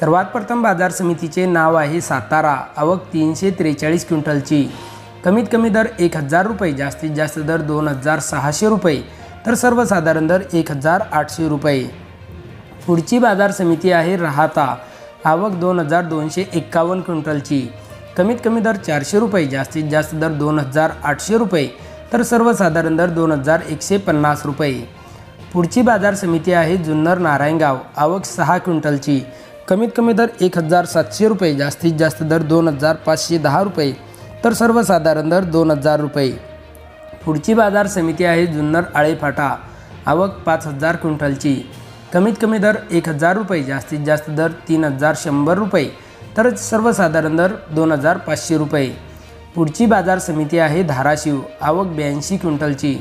सर्वात प्रथम बाजार समितीचे नाव आहे सातारा. आवक तीनशे त्रेचाळीस क्विंटलची. कमीत कमी दर एक हजार रुपये जास्तीत जास्त दर दोन हजार सहाशे रुपये तर सर्वसाधारण दर एक हजार आठशे रुपये. पुढची बाजार समिती आहे राहता. आवक दोन हजार दोनशे एक्कावन्न क्विंटलची. कमीत कमी दर चारशे रुपये जास्तीत जास्त दर दोन हजार आठशे रुपये तर सर्वसाधारण दर दोन हजार एकशे पन्नास रुपये. पुढची बाजार समिती आहे जुन्नर नारायणगाव. आवक सहा क्विंटलची. कमीत कमी दर एक हजार सातशे रुपये जास्तीत जास्त दर दोन हजार पाचशे दहा रुपये तर सर्वसाधारण दर दोन हजार रुपये. पुढची बाजार समिती आहे जुन्नर आळेफाटा आवक पाच हजार क्विंटलची. कमीत कमी दर एक हजार रुपये जास्तीत जास्त दर तीन हजार शंभर रुपये तर सर्वसाधारण दर दोन हजार पाचशे रुपये. पुढची बाजार समिती आहे धाराशिव आवक ब्याऐंशी क्विंटलची.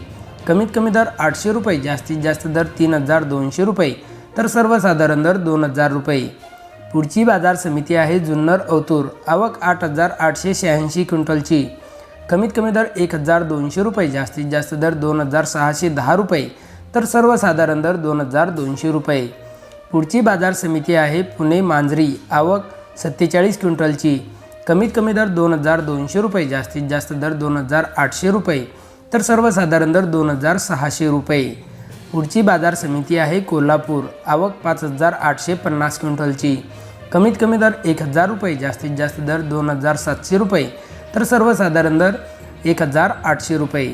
कमीत कमी दर आठशे रुपये जास्तीत जास्त दर तीन हजार दोनशे रुपये तर सर्वसाधारण दर दोन हजार रुपये. पुढची बाजार समिती आहे जुन्नर अवतूर. आवक आठ हजार आठशे शहाऐंशी क्विंटलची. कमीत कमी दर एक हजार दोनशे रुपये जास्तीत जास्त दर दोन हजार सहाशे दहा रुपये तर सर्वसाधारण दर दोन हजार दोनशे रुपये. पुढची बाजार समिती आहे पुणे मांजरी. आवक सत्तेचाळीस क्विंटलची. कमीत कमी दर दोन हजार दोनशे रुपये जास्तीत जास्त दर दोन हजार आठशे रुपये तर सर्वसाधारण दर दोन हजार सहाशे रुपये. पुढची बाजार समिती आहे कोल्हापूर. आवक पाच हजार आठशे पन्नास क्विंटलची. कमीत कमी दर एक हजार रुपये जास्तीत जास्त दर दोन हजार सातशे रुपये. तर सर्वसाधारण दर एक हजार आठशे रुपये.